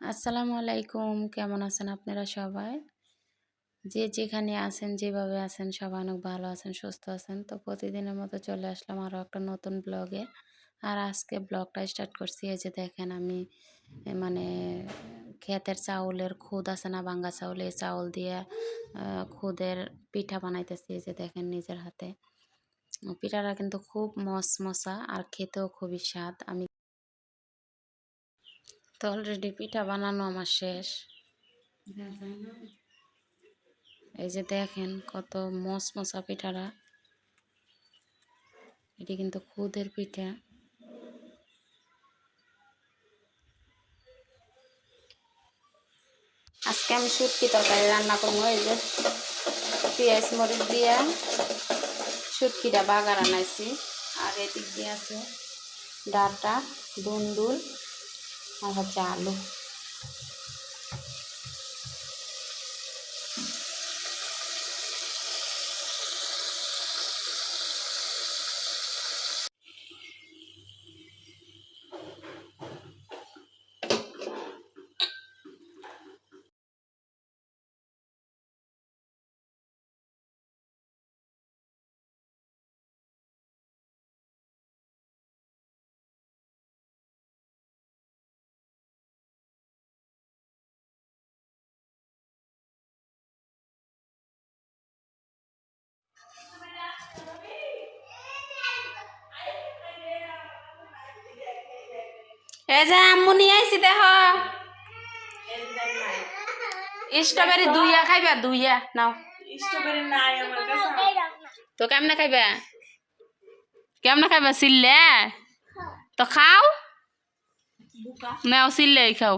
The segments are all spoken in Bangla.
আসসালামু আলাইকুম, কেমন আছেন আপনারা সবাই? যে যেখানে আছেন, যেভাবে আছেন, সবাই অনেক ভালো আছেন, সুস্থ আছেন। তো প্রতিদিনের মতো চলে আসলাম আরও একটা নতুন ব্লগে আর আজকে ব্লগটা স্টার্ট করছি, এই যে দেখেন আমি মানে ক্ষেতের চাউলের খুদ আছে না বাঙ্গা চাউল, এই চাউল দিয়ে খুদের পিঠা বানাইতেছি, এই যে দেখেন নিজের হাতে। পিঠাটা কিন্তু খুব মশমশা আর খেতেও খুবই স্বাদ। আমি তো অলরেডি পিঠা বানানো আমার শেষ। এই যে দেখেন কত মশমশা পিঠাটা এটি কিন্তু খুদের পিঠা। আজকে আমি শুটকি তরকারি রান্না করব, এই যে পেঁয়াজ মরিচ দিয়া শুটকিটা বাগার আনাইছি। আর এদিক দিয়ে আছে ডাটা দুন্দুল আর হচ্ছে আলু এই যে আম্মু নিয়ে আইছি দেখ। স্ট্রবেরি দুইয়া খাইবা দুইয়া নাও। স্ট্রবেরি নাই আমার কাছে। তো কেমনে খাইবা? কেমনে খাইবা সিললে তো খাও। বুকা। নাও সিললে খাও।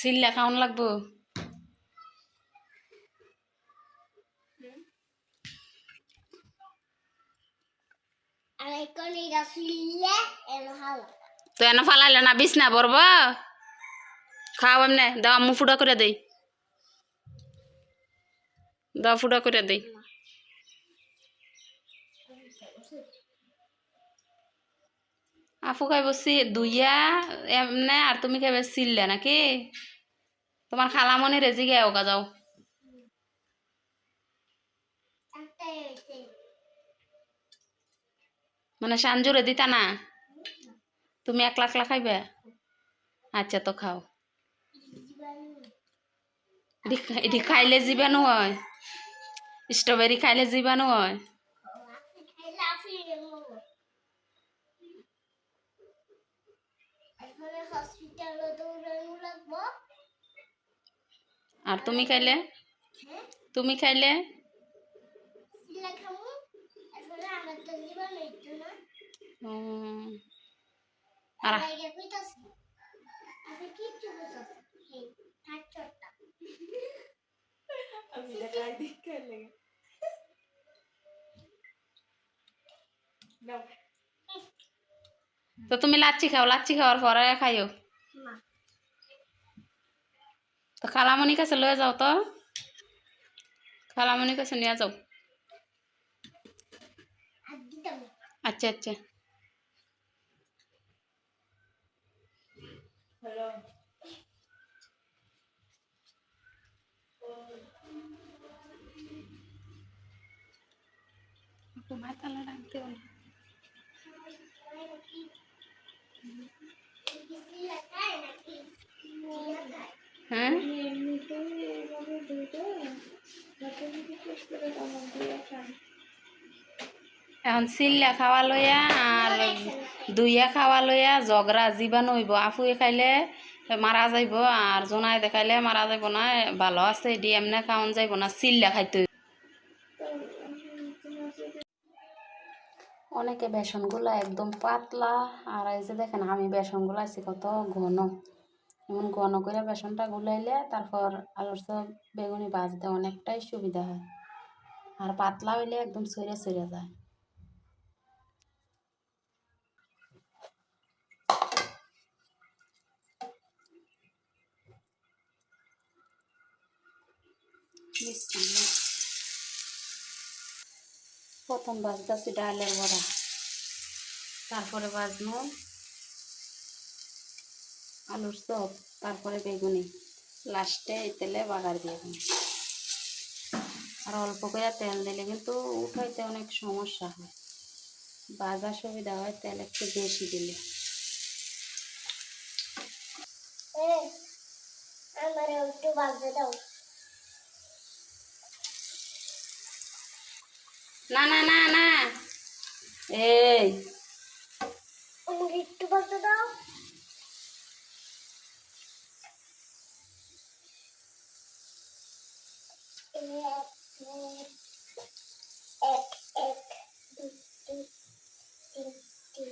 সিললে খাওন লাগবো। তো এনে ফালাইলে না বিছনা পড়ব খাও এমনে দাও আম্মু ফুটা করে দেই। দাও ফুটা করে দেই। আফু খাইব দুইয়া এমনে আর তুমি খাইবে সিললে নাকি? তোমার খালামনি রেজি গে ওকা যাও মানে সাঞ্জুরে দিতা না? তুমি একলা একলা খাইবে? আচ্ছা তো খাও। এটি খাইলে জীবাণু হয়। স্ট্রবেরি খাইলে জীবাণু হয়। আর তুমি খাইলে? হ্যাঁ? তুমি খাইলে সিলা খামু আসলে আমার তো জীবন হইতো না উম, আর আর আগে কইতাছি আপনি কিচ্ছু বুঝতেছি এই থাক চটটা আমি দেখাই দেখে লেগে নাও তো তুমি লাচ্ছি খাও লাচ্ছি খাওয়ার পরে খাইও না তো খালামণির কাছে লয়ে যাও তো খালামণির কাছে নিয়ে যাও আর দিতাম না। আচ্ছা আচ্ছা হ্যালো সিলা খায় নাকি সিলা খায় হ্যাঁ এমনিতেই এইভাবে দুইটা যাতে শেষ করে আমার দিয়ে খান এখন চিল্লা খাওয়া লইয়া আর দুইয়া খাওয়া লইয়া জগরা জীবাণু হইব। আফুয়ে খাইলে মারা যাইব আর জোনাই দেখাইলে মারা যাইব না, ভালো আছে এটি এমনি খাওয়ান যাইব না চিল্লা খাইতে। অনেকে বেসনগুলো একদম পাতলা, আর এই যে দেখেন আমি বেসনগুলো আছি কত ঘন। এমন ঘন করে বেসনটা গুলাইলে তারপর আলুর সব বেগুনি ভাজতে অনেকটাই সুবিধা হয়। আর পাতলা হইলে একদম সরে সরে যায়। প্রথম বাজতেছি ডালের বড়া। তারপরে বাজবো আলুর চপ, তারপরে বেগুনি। লাস্টে এই তেলে বাগার দিয়ে আর অল্প করে তেল দিলে কিন্তু উঠাইতে অনেক সমস্যা হয়। বাজার সুবিধা হয় তেল একটু বেশি দিলে। আমারে একটু বাজতে দাও। না না না না। এই। আমাকে একটু বাজতে দাও। এক এক এক দুই দুই তিন তিন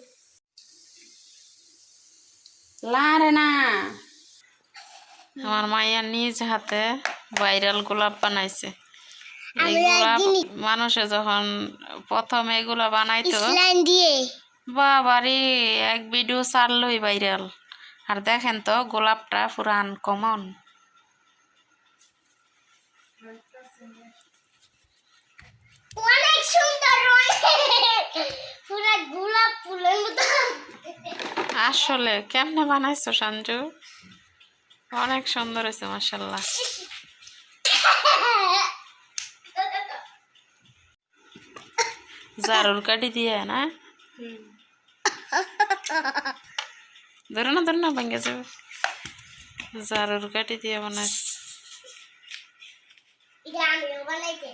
লারে না। আমার মাইয়া নিজ হাতে ভাইরাল গোলাপ বানাইছে এই আমি গোলাপ একদিনই- মানুষে যখন প্রথম এগুলা বানাইতো বাবারে এক ভিডিও ছাড়লই ভাইরাল আর দেখেন তো গোলাপটা পুরো আনকমন অনেক সুন্দর পুরা গোলাপ ফুলের মতো। আসলে কেমনে বানাইছো সঞ্জু অনেক সুন্দর হয়েছে মাসাল্লাহ জারুর কাঠি দিয়ে না ধরে না ধরে না ভেঙে যাবে জারুর কাঠি দিয়ে বানাইছে এটা আমিও বানাইতে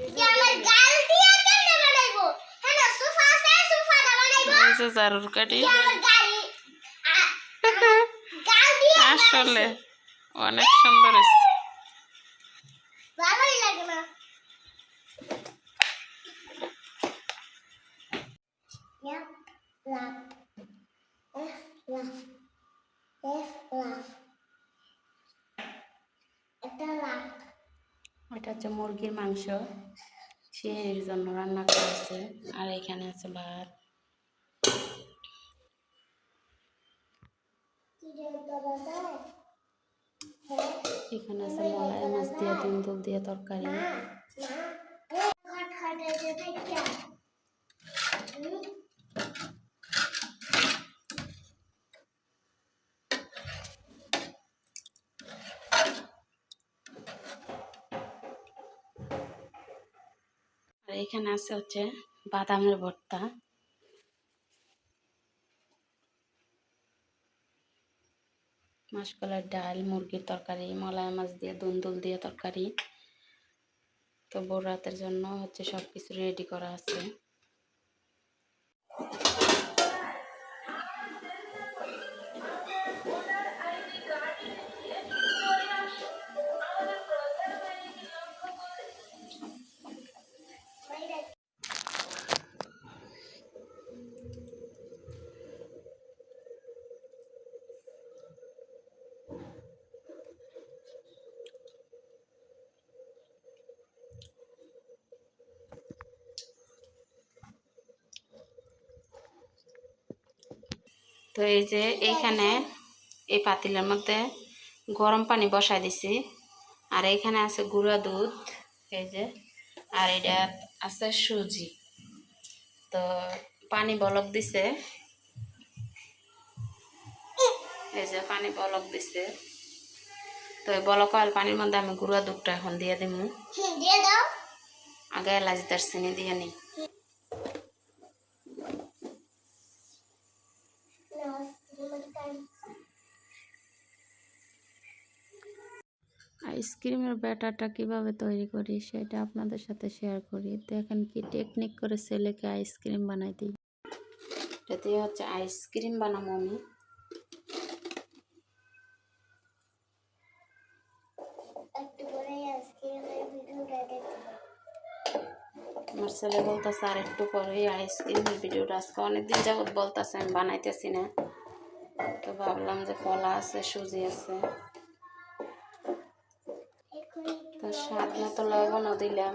এটা আমার গাল মাংস সেই জন্য রান্না করেছে, আর এখানে আছে ভাত। এখানে আছে মলাই মাছ দিয়ে দুন্দুল দিয়ে তরকারি মা মা খাট খাটাইতে থেকে হুম আর এখানে আছে হচ্ছে বাদামের ভর্তা। মাসকলার ডাল, মুরগির তরকারি মলায় মাছ দিয়ে, দুন্দুল দিয়ে তরকারি। তো বড় রাতের জন্য হচ্ছে সব কিছু রেডি করা আছে। তো এই যে এইখানে এই পাতিলের মধ্যে গরম পানি বসাই দিছি। আর এইখানে আছে গুঁড়া দুধ এই যে। আর এটা আছে সুজি। তো পানি বলক দিছে। এই যে পানি বলক দিছে। তো এই বলক আল পানির মধ্যে আমি গুঁড়া দুধটা এখন দিয়ে দাও। আগে এলাচ দারচিনি দিয়ে নিই আইসক্রিমের ব্যাটারটা কীভাবে তৈরি করি সেটা আপনাদের সাথে শেয়ার করি। দেখেন কি টেকনিক করে ছেলেকে আইসক্রিম বানাই দিই। এটা দিয়ে হচ্ছে আইসক্রিম বানাবো আমি। আমার ছেলে বলতেছে আর একটু পরে আইসক্রিমের ভিডিওটা আজকে অনেকদিন যাবত বলতেছে আমি বানাইতেছি না। তো ভাবলাম যে কলা আছে সুজি আছে। স্বাদ মতো লবণও দিলাম।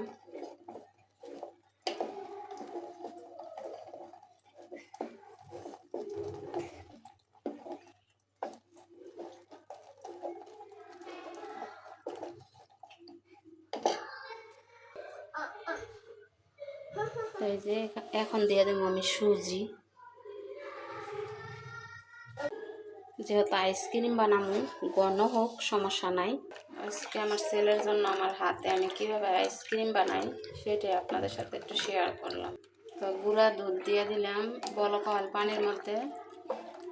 এই যে, এখন দিয়ে দেবো আমি সুজি। যেহেতু আইসক্রিম বানাবো, ঘন হোক, সমস্যা নাই। আজকে আমার ছেলের জন্য আমার হাতে আমি কীভাবে আইসক্রিম বানাই, সেটাই আপনাদের সাথে একটু শেয়ার করলাম। তো গুঁড়া দুধ দিয়ে দিলাম, বলক হল পানির মধ্যে,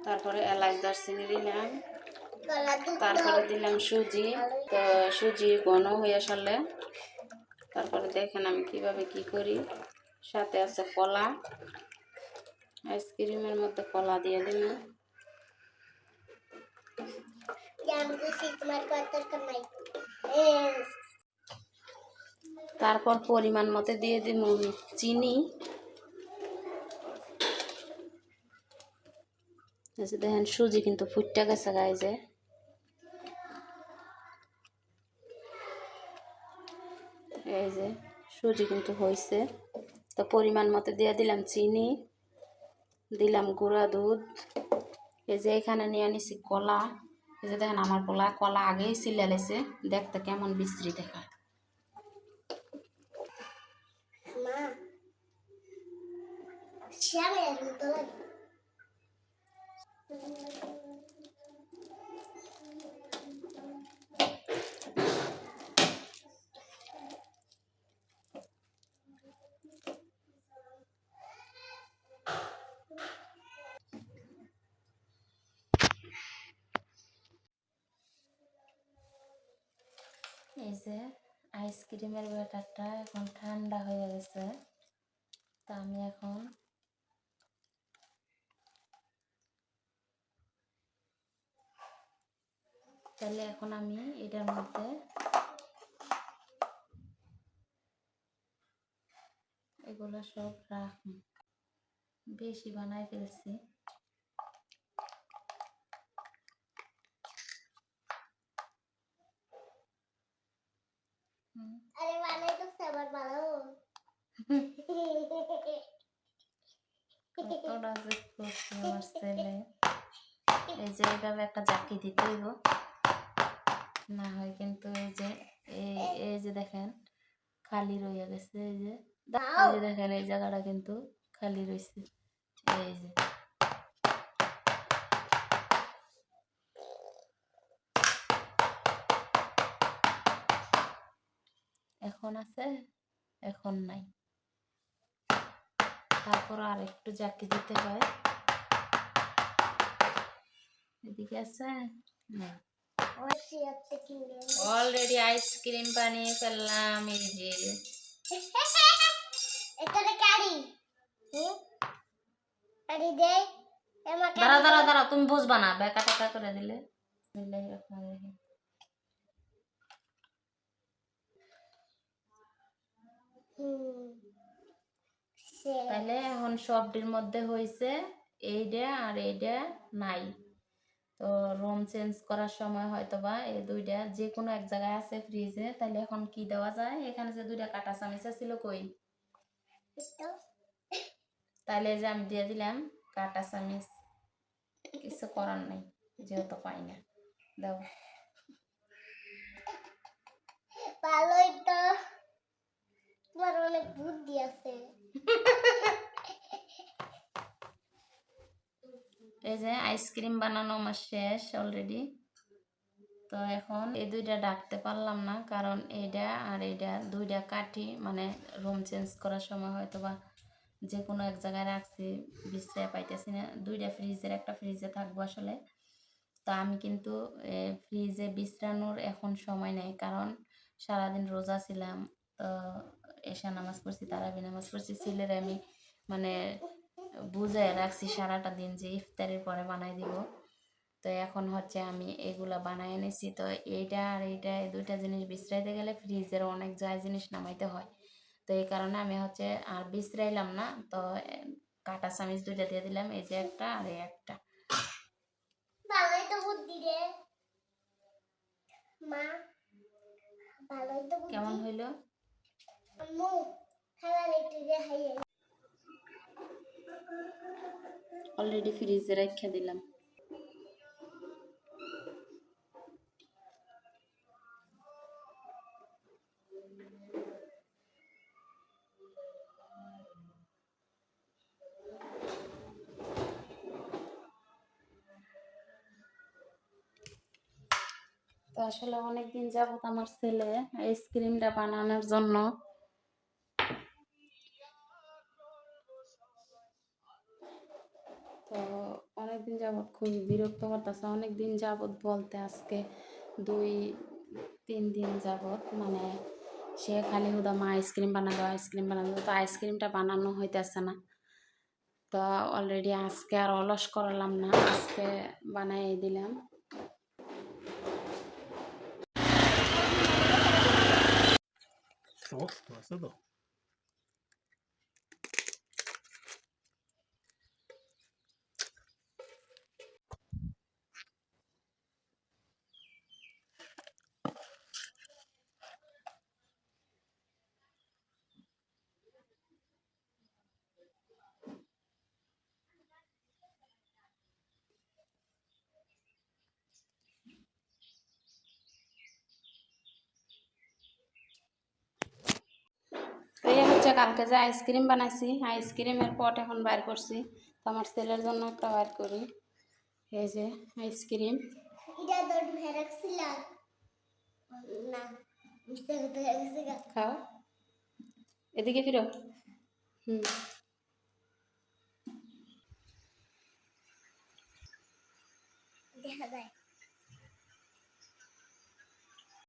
তারপরে এলাচ দারচিনি দিলাম, তারপরে দিলাম সুজি। তো সুজি ঘন হয়ে আসলে, তারপরে দেখেন আমি কীভাবে কি করি। সাথে আছে কলা আইসক্রিমের মধ্যে কলা দিয়ে দিলাম জাম খুশি তোমার কত কামাই তারপর পরিমাণ মতো দিয়ে দিব চিনি। দেখেন সুজি কিন্তু ফুটটা গেছে গাইজে এই যে সুজি কিন্তু হয়েছে তো পরিমাণ মতো দিয়ে দিলাম চিনি, দিলাম গুঁড়া দুধ। এই যে এখানে নিয়ে নিছি কলা। এই যে দেখেন আমার কলা কলা আগেই সিলে লেছে। দেখতে কেমন বিশ্রী দেখায় মা শ্যামের মতো লাগে এই যে আইসক্রিমের ব্যাটারটা এখন ঠান্ডা হয়ে গেছে। তা আমি এখন তাহলে এখন আমি এটার মধ্যে এগুলো সব রাখব। বেশি বানাই ফেলছি। আরে বানাই তো সবার ভালো। কতটা যে এই যে এইভাবে একটা জাকি দিতে হইব। না হয় কিন্তু এই যে এই এই যে দেখেন খালি রয়ে গেছে এই যে। এই যে দেখেন এই জায়গাটা কিন্তু খালি রয়েছে এই যে। এখন আছে এখন নাই। তারপর আর একটু জাকি দিতে হয়। এদিকে আছে? না। অলরেডি আইসক্রিম বানিয়ে ফেললাম এই যে। দাঁড়া দাঁড়া দাঁড়া তুমি বুঝবা না। বেকা টাকা করে দিলে। বিসমিল্লাহির রহমানির রহিম। হুম সে তাহলে এখন সবটির মধ্যে হয়েছে এইটা আর এইটা নাই। তো রুম চেঞ্জ করার সময় হয়তো বা এই দুইটা যে কোনো এক জায়গায় আছে ফ্রিজে, তাহলে এখন কি দেওয়া যায়? এখানে যে দুইটা কাটা চামিচা ছিল কই? তাহলে যে আমি দিয়ে দিলাম, কাটা চামিচ। কিছু করার নেই, যেহেতু পাই না। দাও। ভালোই তো। অনেক বুদ্ধি আছে। এই যে আইসক্রিম বানানো আমার শেষ অলরেডি তো এখন এই দুইটা ডাকতে পারলাম না, কারণ এইটা আর এইটা দুইটা কাঠি মানে রুম চেঞ্জ করার সময় হয়তো বা যে কোনো এক জায়গায় রাখছি, বিশ্রায় পাইতেছি না। দুইটা ফ্রিজের একটা ফ্রিজে থাকব আসলে। তো আমি কিন্তু ফ্রিজে বিশ্রানোর এখন সময় নেই, কারণ সারাদিন রোজা ছিলাম। তো এশা নামাজ পড়ছি তারাবি নামাজ পড়ছি। ছেলের আমি মানে বুঝায় রাখছি সারাটা দিন যে ইফতারের পরে বানাই দিব। তো এখন হচ্ছে আমি এগুলা বানাই এনেছি। তো এইটা আর এইটা এই দুইটা জিনিস বিশ্রাইতে গেলে ফ্রিজের অনেক যায় জিনিস নামাইতে হয়। তো এই কারণে আমি হচ্ছে আর বিশ্রাইলাম না। তো কাটা চামিচ দুইটা দিয়ে দিলাম এই যে একটা আর এই একটা। ভালোই তো বুদ্ধি রে। মা ভালোই তো কেমন হইল? অলরেডি ফ্রিজে রেখে দিলাম। তো আসলে অনেকদিন যাবত আমার ছেলে আইসক্রিমটা বানানোর জন্য খুবই বিরক্ত করতেছে। অনেক দিন যাবত বলতে আজকে দুই, তিন দিন যাবত মানে সে খালি হুদা মা আইসক্রিম বানাবো আইসক্রিম বানাবো তো আইসক্রিমটা বানানো হইতেছে না। তো অলরেডি আজকে আর অলস করালাম না, আজকে বানাই দিলাম। তো? যে কালকে যে আইসক্রিম বানাইছি আইসক্রিমের পট এখন বাইর করছি। তো আমার ছেলের জন্য একটা বাইর করি। এই যে আইসক্রিম। খাও। এদিকে ফির। হুম। দেখা যায়।